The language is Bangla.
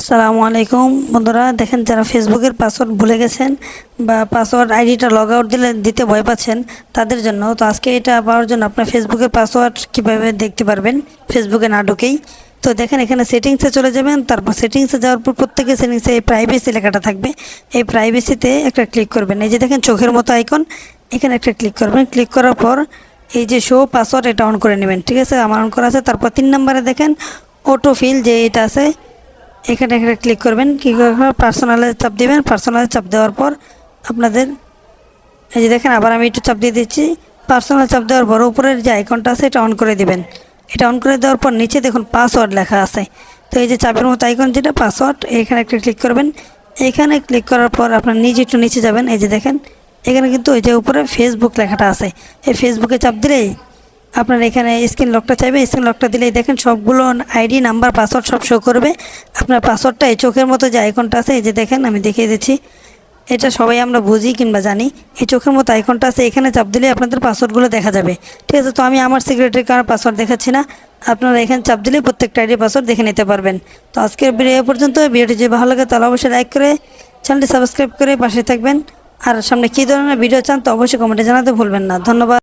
আসসালামু আলাইকুম। বন্ধুরা, দেখেন যারা ফেসবুকের পাসওয়ার্ড ভুলে গেছেন বা পাসওয়ার্ড আইডিটা লগ আউট দিলে দিতে ভয় পাচ্ছেন তাদের জন্য, তো আজকে এটা পাওয়ার জন্য আপনার ফেসবুকের পাসওয়ার্ড কীভাবে দেখতে পারবেন, ফেসবুকে না ঢুকেই। তো দেখেন এখানে সেটিংসে চলে যাবেন, তারপর সেটিংসে যাওয়ার পর প্রত্যেকের সেটিংসে এই প্রাইভেসি লেখাটা থাকবে। এই প্রাইভেসিতে একটা ক্লিক করবেন, এই যে দেখেন চোখের মতো আইকন এখানে একটা ক্লিক করবেন। ক্লিক করার পর এই যে শো পাসওয়ার্ড এটা অন করে নেবেন, ঠিক আছে? আমার অন করা আছে, তারপর তিন নম্বরে দেখেন অটো ফিল যে এটা আছে এখানে এখানে ক্লিক করবেন, কী করে পার্সোনালে চাপ দেবেন পার্সোনালে চাপ দেওয়ার পর আপনাদের, এই যে দেখেন, আবার আমি একটু চাপ দিয়ে দিচ্ছি। পার্সোনাল চাপ দেওয়ার পর উপরের যে আইকনটা আছে, এটা অন করে দিবেন। এটা অন করে দেওয়ার পর নিচে দেখুন পাসওয়ার্ড লেখা আছে। তো এই যে চাপের মতো আইকন যেটা পাসওয়ার্ড এখানে একটা ক্লিক করবেন। এখানে ক্লিক করার পর আপনার নিজে একটু নিচে যাবেন। এই যে দেখেন, এখানে কিন্তু ওই যে উপরে ফেসবুক লেখাটা আছে। এই ফেসবুকে চাপ দিলেই আপনার এখানে স্ক্রিন লকটা চাইবে স্ক্রিন লকটা দিলেই দেখেন সবগুলো আইডি নাম্বার পাসওয়ার্ড সব শো করবে। আপনার পাসওয়ার্ডটা এই চোখের মতো যে আইকনটা আছে, এই যে দেখেন, আমি দেখিয়ে দিচ্ছি। এটা সবাই আমরা বুঝি কিংবা জানি। এই চোখের মতো আইকনটা আছে, এখানে চাপ দিলে আপনাদের পাসওয়ার্ডগুলো দেখা যাবে। ঠিক আছে, তো আমি আমার সিক্রেটের কারণে পাসওয়ার্ড দেখাচ্ছি না। আপনারা এখানে চাপ দিলে প্রত্যেকটা আইডি পাসওয়ার্ড দেখে নিতে পারবেন। তো আজকের ভিডিও পর্যন্ত, ভিডিওটি যদি ভালো লাগে তাহলে অবশ্যই লাইক করে চ্যানেলটি সাবস্ক্রাইব করে পাশে থাকবেন। আর সামনে কী ধরনের ভিডিও চান, তো অবশ্যই কমেন্টে জানাতে ভুলবেন না। ধন্যবাদ।